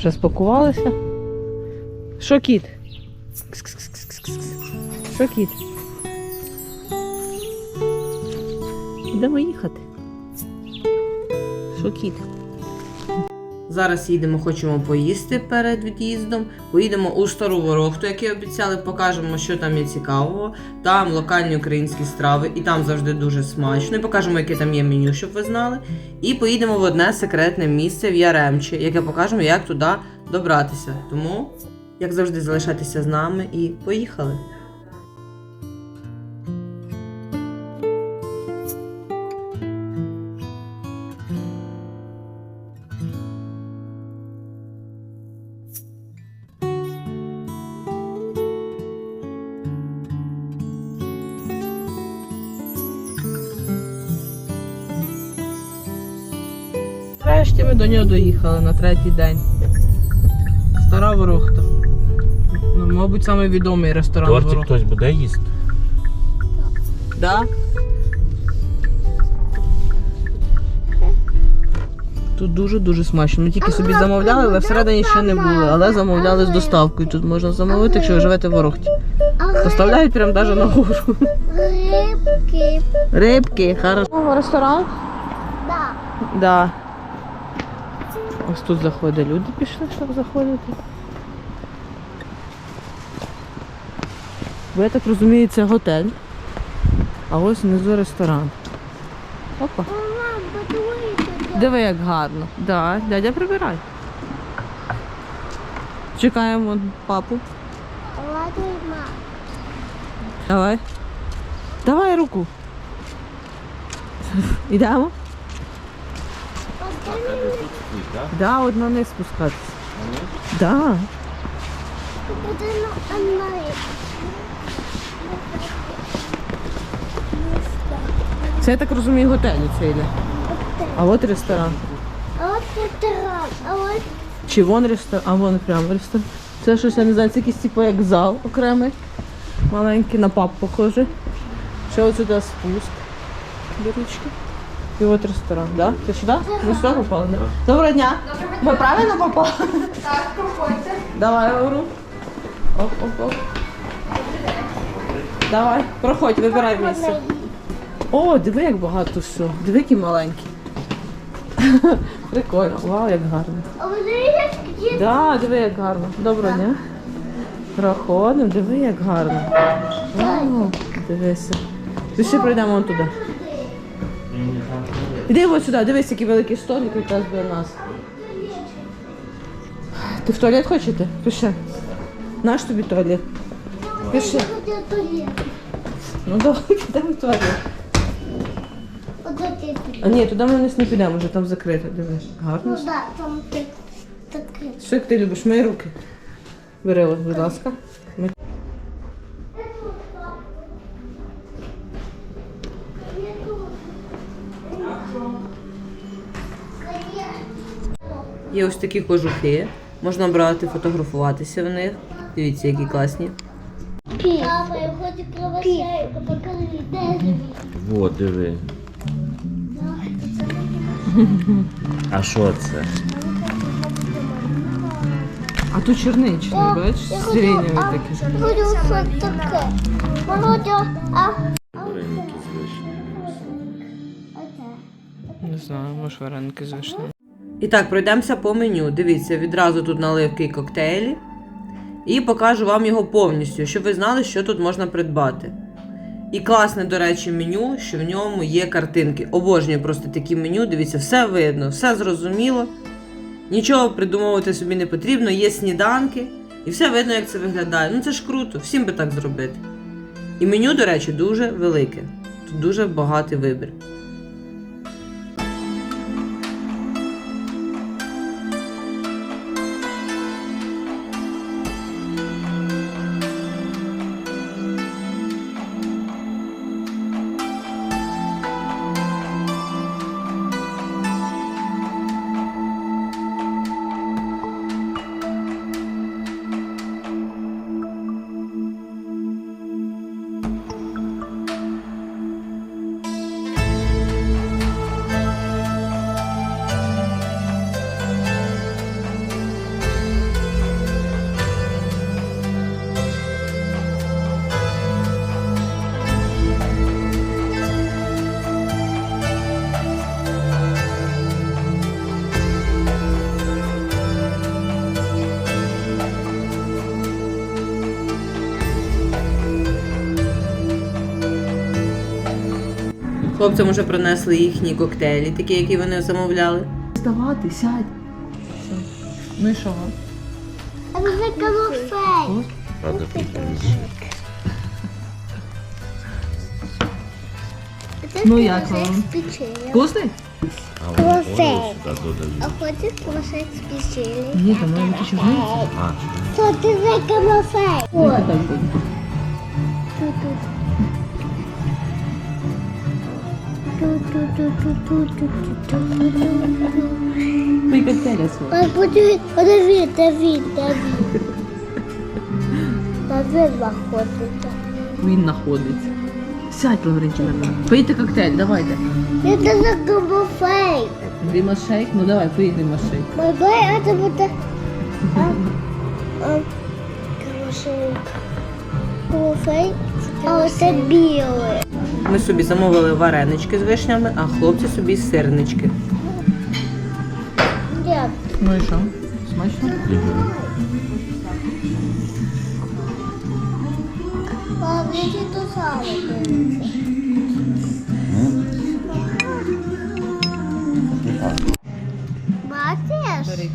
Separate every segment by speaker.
Speaker 1: Вже спакувалися. Що кіт? Що кіт? Йдемо їхати. Що кіт? Зараз їдемо, хочемо поїсти перед від'їздом. Поїдемо у Стару Ворохту, як і обіцяли, покажемо, що там є цікавого. Там локальні українські страви, і там завжди дуже смачно. І покажемо, яке там є меню, щоб ви знали. І поїдемо в одне секретне місце в Яремчі, яке покажемо, як туди добратися. Тому, як завжди, залишайтеся з нами і поїхали. Врешті ми до нього доїхали на третій день. Стара Ворохта. Ну, мабуть, самий відомий ресторан
Speaker 2: Тортик
Speaker 1: Ворохта.
Speaker 2: хтось буде їсти?
Speaker 1: Да? Тут дуже-дуже смачно. Ми тільки собі замовляли, але всередині ще не були. Але замовляли з доставкою. Тут можна замовити, якщо ви живете в Ворохті. Доставляють прямо навіть на гору.
Speaker 3: Рибки.
Speaker 1: Рибки, хорошо. Ресторан?
Speaker 3: Да.
Speaker 1: Ось тут заходять люди пішли, щоб заходити. Бо я так розумію, це готель. А ось внизу ресторан. Опа. Диви, як гарно. Да, дядя прибирай. Чекаємо папу. Давай. Давай руку. Ідемо? Да, от на спускатися. Да. Це я так розумію, готель це йде. А от ресторан.
Speaker 3: А от ресторан, а от
Speaker 1: Чи вон ресторан? А вон прямо ресторан. Це щось, я не знаю, це якийсь типу як зал окремий. Маленький, на паб похожий. Ще ось сюди спуск до річки. І от ресторан, да? Ти сюди? Ми сюди попали, да? Доброго дня. Ми правильно попали?
Speaker 4: Так, проходьте.
Speaker 1: Давай, говорю. Оп, оп, оп. Давай, проходь, вибирай місце. О, диви, як багато все. Диви, які маленькі. Прикольно. Вау, як гарно.
Speaker 3: а от дивися, є
Speaker 1: Да, диви, як гарно. Доброго дня. Проходимо, диви, як гарно. Вау, дивися. Пішли пройдемо вон туди. Іди ось сюди, дивись, який великий столик якраз біля нас. Ти в туалет хочете? Пиши. Наш тобі туалет. Пиши. Ну давай підемо в туалет. А ні, туди ми вниз не підемо, вже там закрито. Дивись. Гарно.
Speaker 3: Ну да, там так таке.
Speaker 1: Що як ти любиш? Мої руки. Бери, будь ласка. Ми- Є ось такі кожухи. Можна брати, фотографуватися в них. Дивіться, які класні.
Speaker 3: Мама, я хочу кровосейку, покажи.
Speaker 2: Во, диви. А що це?
Speaker 1: А тут чорничний, бачиш? Сиренєвий такий.
Speaker 3: Я хочу що таке. Володя, а
Speaker 2: Вареники з вишнею.
Speaker 1: Не знаю, може вареники з вишнею. І так, пройдемося по меню. Дивіться, відразу тут наливки і коктейлі. І покажу вам його повністю, щоб ви знали, що тут можна придбати. І класне, до речі, меню, що в ньому є картинки. Обожнюю просто такі меню. Дивіться, все видно, все зрозуміло. Нічого придумувати собі не потрібно, є сніданки, і все видно, як це виглядає. Ну це ж круто, всім би так зробити. І меню, до речі, дуже велике. Тут дуже багатий вибір. Хлопцям вже принесли їхні коктейлі, такі, які вони замовляли. Вставати, сядь. Ну і що?
Speaker 3: А.
Speaker 2: Надо.
Speaker 1: Ну, як вам? Вкусний?
Speaker 2: Сюди
Speaker 3: А хочеш квасець з печеньем?
Speaker 1: Ні, там має бути.
Speaker 3: Що ти за? Ой.
Speaker 1: Ми коктейля свого.
Speaker 3: Ой, подиві, подиві, Давід, Давід. Давід знаходиться.
Speaker 1: Він знаходиться. Сядь, Лаврентіна. Пийте коктейль, давайте.
Speaker 3: Це за камуфей.
Speaker 1: Грімашейк? Ну давай, пий грімашейк.
Speaker 3: Мой це буде... А, а. Камуфей, а оце біле.
Speaker 1: Ми собі замовили варенички з вишнями, а хлопці собі сирнички. Ну і що? Смачно?
Speaker 3: Бачиш?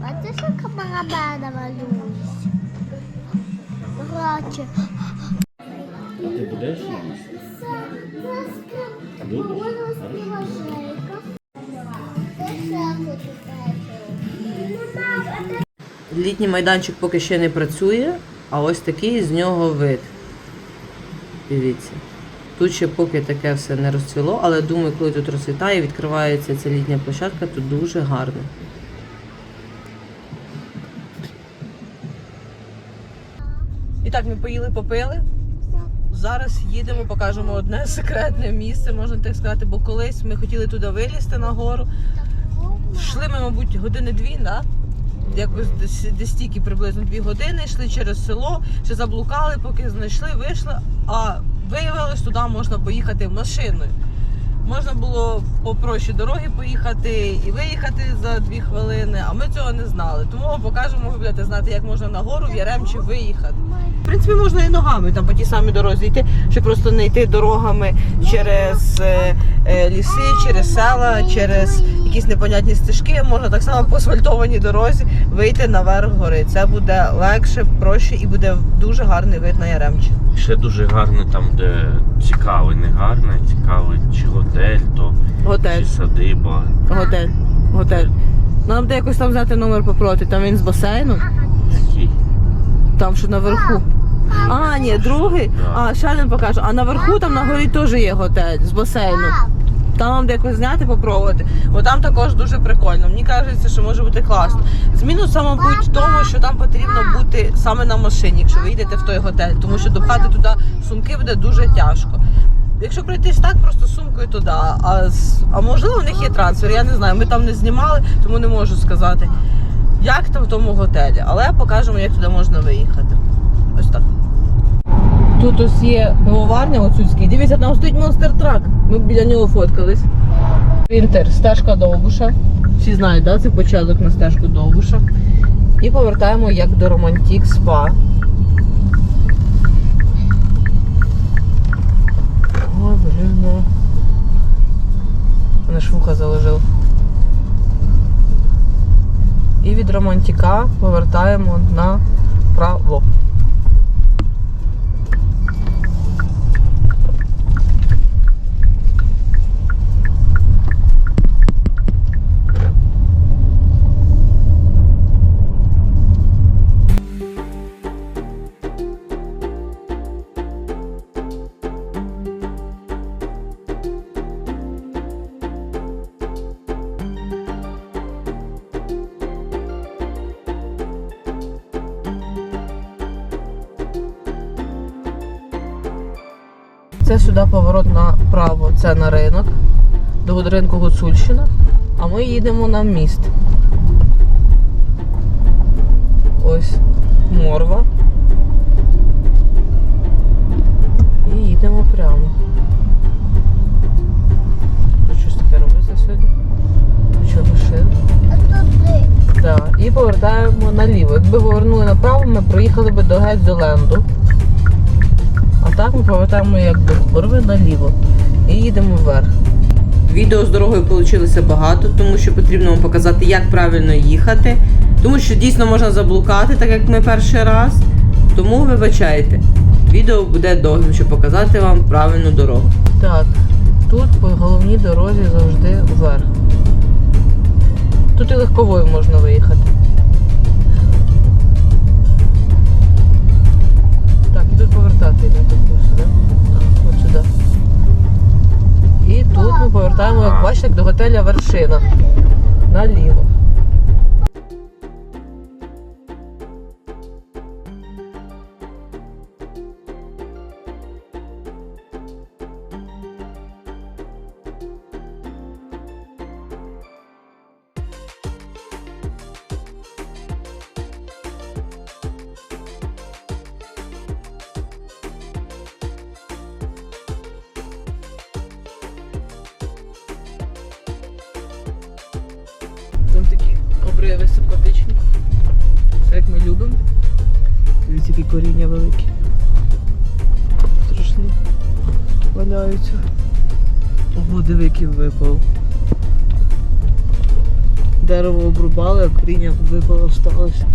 Speaker 3: Бачиш, яка барабана малюється? Граче.
Speaker 2: а ти будеш їсти?
Speaker 1: Літній майданчик поки ще не працює, а ось такий з нього вид. Дивіться. Тут ще поки таке все не розцвіло, але думаю, коли тут розцвітає, відкривається ця літня площадка, тут дуже гарно. І так, ми поїли, попили. Зараз їдемо, покажемо одне секретне місце, можна так сказати, бо колись ми хотіли туди вилізти на гору. Йшли ми, мабуть, години дві, да? якось десь, стільки приблизно дві години, йшли через село, ще заблукали, поки знайшли, вийшли. А виявилось, туди можна поїхати машиною. Можна було по прощі дороги поїхати і виїхати за дві хвилини, а ми цього не знали. Тому покажемо, ви будете знати, як можна на гору в Яремчі виїхати. В принципі, можна і ногами там по тій самій дорозі йти, щоб просто не йти дорогами через е, е, ліси, через села, через якісь непонятні стежки. Можна так само по асфальтованій дорозі вийти наверх гори. Це буде легше, проще і буде дуже гарний вид на Яремчі.
Speaker 2: Ще дуже гарно там, де цікавий, не гарне, цікавий, чи готель, то
Speaker 1: Готель,
Speaker 2: чи садиба.
Speaker 1: готель, готель. Нам де якось там взяти номер попроти, там він з басейном, там що наверху. А, ні, другий. А, ще один покажу. А наверху там на горі теж є готель з басейном. Там вам якось зняти, попробувати. Бо там також дуже прикольно. Мені кажеться, що може бути класно. З мінусом, мабуть, в тому, що там потрібно бути саме на машині, якщо ви йдете в той готель, тому що допхати туди сумки буде дуже тяжко. Якщо пройтись так, просто сумкою, то да. А, а можливо, в них є трансфер, я не знаю. Ми там не знімали, тому не можу сказати, як там в тому готелі. Але покажемо, як туди можна виїхати. Тут ось є пивоварня оцюцький. Дивіться, там стоїть монстер трак. Ми біля нього фоткались. Вінтер, стежка Довбуша. Всі знають, да? це початок на стежку Довбуша. І повертаємо як до Романтік Спа. Ой, блін, ну. Мене ж вуха заложив. І від Романтіка повертаємо направо. Сюди поворот направо, це на ринок, до ринку Гуцульщина, а ми їдемо на міст. Ось морва. І їдемо прямо. Тут щось таке робиться сьогодні. Що машин? Да. І повертаємо наліво. Якби повернули направо, ми проїхали би до геть до ленду. Так ми повертаємо як до наліво. і їдемо вверх. Відео з дорогою вийшло багато, тому що потрібно вам показати, як правильно їхати. Тому що дійсно можна заблукати, так як ми перший раз. Тому вибачайте. Відео буде довгим, щоб показати вам правильну дорогу. Так, тут по головній дорозі завжди вверх. Тут і легковою можна виїхати. До готеля Вершина. Наліво. Коріння великі. Страшні. Валяються. Ого, диви, який випав. Дерево обрубали, а коріння випало, сталося.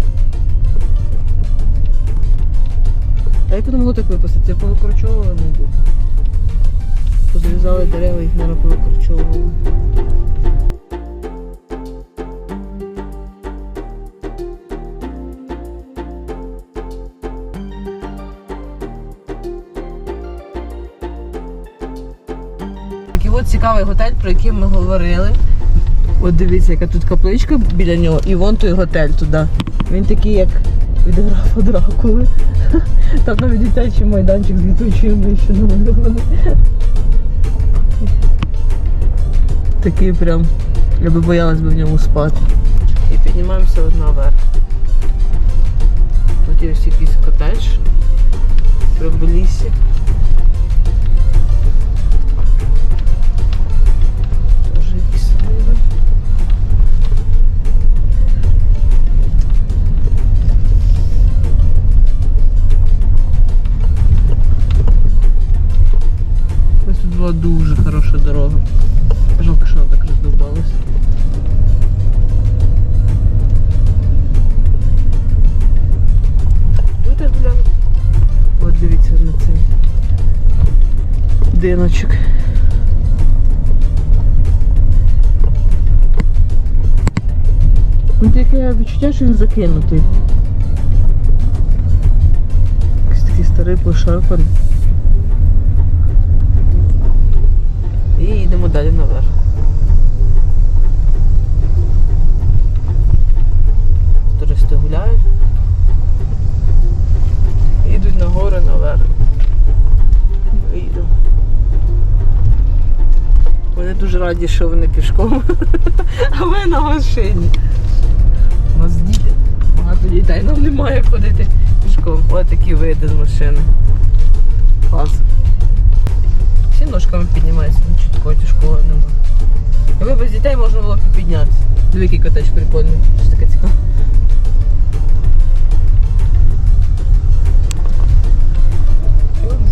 Speaker 1: А як воно могло так випасти? Це повикорчовували, мабуть. Позрізали дерева, їх наверное, повикорчовували. Цікавий готель, про який ми говорили. От дивіться, яка тут капличка біля нього, і вон той готель туди. Він такий, як від графа Дракули. Там навіть дитячий майданчик з літучою мишю намальований. Такий прям, я би боялась би в ньому спати. І піднімаємося от наверх. Тут є ось якийсь котедж. Прям в лісі. Була дуже хороша дорога. Жалко, що вона так роздовбалася. От дивіться на цей диночок. Ну, таке відчуття, що він закинутий. Якийсь такий старий пошарпаний. Далі наверх. Туристи гуляють. Йдуть на гори наверх. Ми йдемо. Вони дуже раді, що вони пішком, а ми на машині. У нас діти, багато дітей, нам немає ходити пішком. Ось такі види з машини. Клас. Всі ножками піднімаються, такого тяжкого нема. Якби без дітей можна було піднятися. Диви, який котеч прикольний. Щось таке цікаве.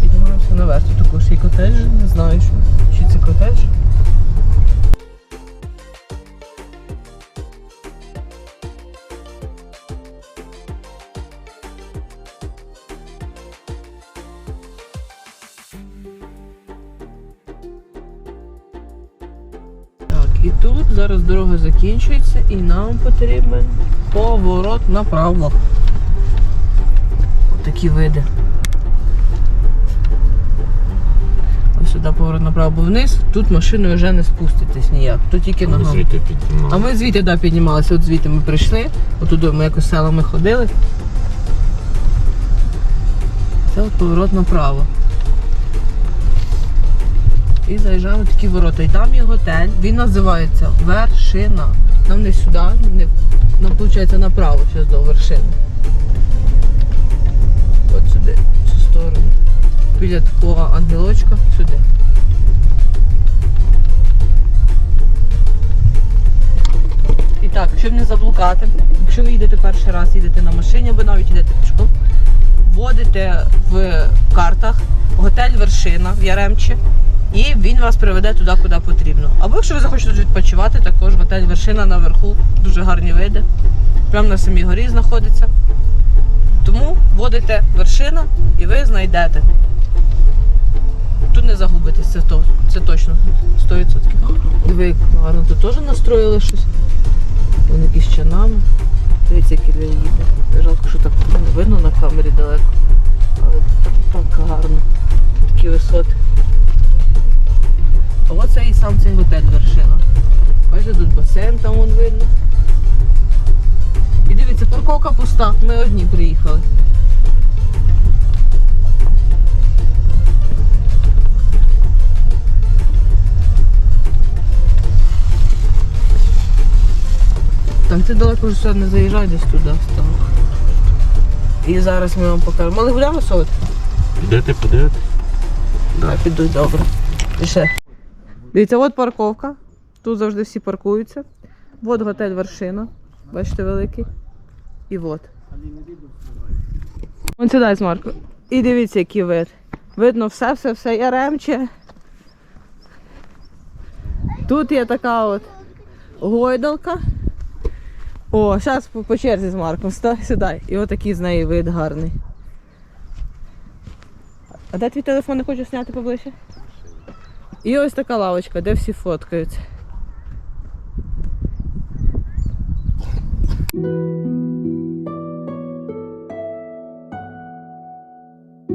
Speaker 1: Піднімаємося наверх. Тут також є котедж, не знаю, що, чи це котедж. Тут зараз дорога закінчується і нам потрібен поворот направо. Такі види. Ось сюди поворот направо, бо вниз тут машиною вже не спуститесь ніяк. Тут тільки
Speaker 2: піднімали.
Speaker 1: А ми звідти да, піднімалися, от звідти ми прийшли, отуди ми якось селами ходили. Це от поворот направо. І заїжджаємо в такі ворота. І там є готель, він називається Вершина. Нам не сюди, не, нам виходить направо зараз до вершини. От сюди, в цю сторону. Біля такого ангелочка сюди. І так, щоб не заблукати, якщо ви їдете перший раз, їдете на машині або навіть їдете пішком, вводите в картах готель Вершина в Яремчі І він вас приведе туди, куди потрібно. Або якщо ви захочете відпочивати, також готель вершина наверху, дуже гарні види. Прямо на самій горі знаходиться. Тому вводите вершина і ви знайдете. Тут не загубитесь, це, то, це точно 100%. Диви, гарно тут теж настроїли щось. Вони якісь чанами. Дивіться, які для їде. Жалко, що так не видно на камері далеко. Але так, так гарно. Такі висоти. Ми одні приїхали. Так, ти далеко вже не заїжджай десь туди стало. І зараз ми вам покажемо. Мали гуляємо солод?
Speaker 2: Підете подивитись?
Speaker 1: Да. Підуть добре. І ще. Дивіться, от парковка. Тут завжди всі паркуються. От готель вершина. Бачите, великий. І от. Вон сюди з Марко. І дивіться, який вид. Видно все, все, все яремче. Тут є така от гойдалка. О, зараз по, по черзі з Марком. Стай, сідай. І отакий з неї вид гарний. А де твій телефон не хочу зняти поближче? І ось така лавочка, де всі фоткаються.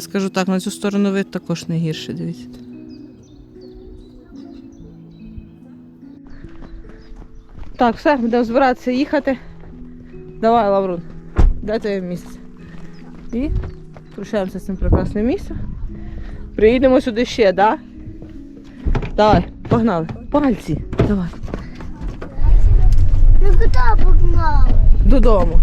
Speaker 1: Я скажу так, на цю сторону вид також не гірше, дивіться. Так, все, будемо збиратися їхати. Давай, Лаврун, де твоє місце? І прощаємося з цим прекрасним місцем. Приїдемо сюди ще, да? Давай, погнали. Пальці. Давай.
Speaker 3: Ну куди погнали?
Speaker 1: Додому.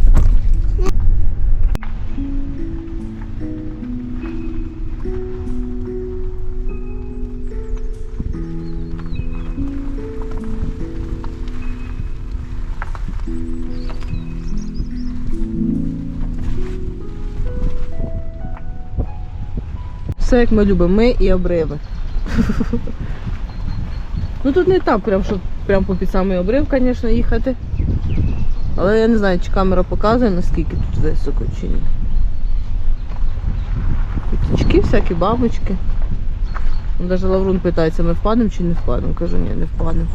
Speaker 1: Все як ми любимо, ми і обриви. Ну тут не так, прям, щоб прям по під самий обрив, звісно, їхати. Але я не знаю, чи камера показує, наскільки тут високо чи ні. Птички, всякі бабочки. Навіть Лаврун питається, ми впадемо чи не впадемо. Кажу, ні, не впадемо.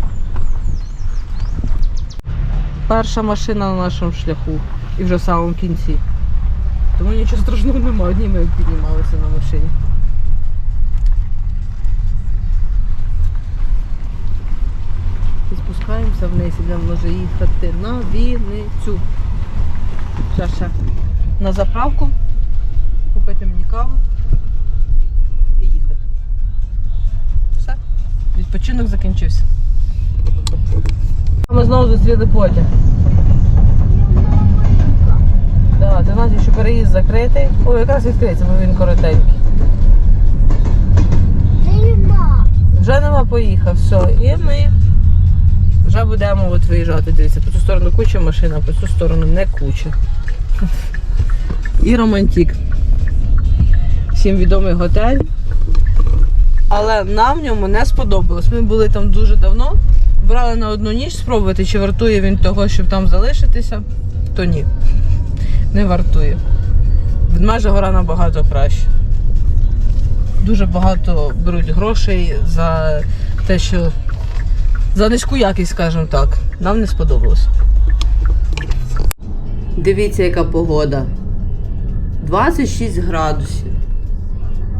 Speaker 1: Перша машина на нашому шляху і вже в самому кінці. Тому нічого страшного немає, одні ми піднімалися на машині. І спускаємося вниз, ідемо вже їхати на Вінницю. Ще ще на заправку, купити мені каву і їхати. Все. Відпочинок закінчився. Ми знову зустріли потяг. Так, ти знаєш, що переїзд закритий. О, якраз відкриється, бо він коротенький. Вже нема поїхав, все. І ми вже будемо от виїжджати. Дивіться, по цю сторону куча машин, а по цю сторону не куча. І романтик. Всім відомий готель. Але нам в ньому не сподобалось. Ми були там дуже давно. Брали на одну ніч спробувати, чи вартує він того, щоб там залишитися, то ні. Не вартує. Ведмежа гора набагато краще дуже багато беруть грошей за те, що за низьку якість, скажімо так. Нам не сподобалось. Дивіться, яка погода. 26 градусів.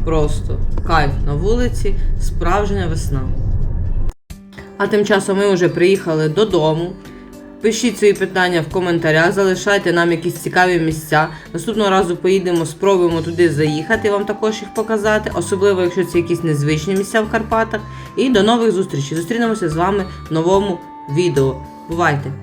Speaker 1: Просто кайф на вулиці, справжня весна. А тим часом ми вже приїхали додому. Пишіть свої питання в коментарях, залишайте нам якісь цікаві місця. Наступного разу поїдемо, спробуємо туди заїхати, вам також їх показати, особливо якщо це якісь незвичні місця в Карпатах. І до нових зустрічей. Зустрінемося з вами в новому відео. Бувайте!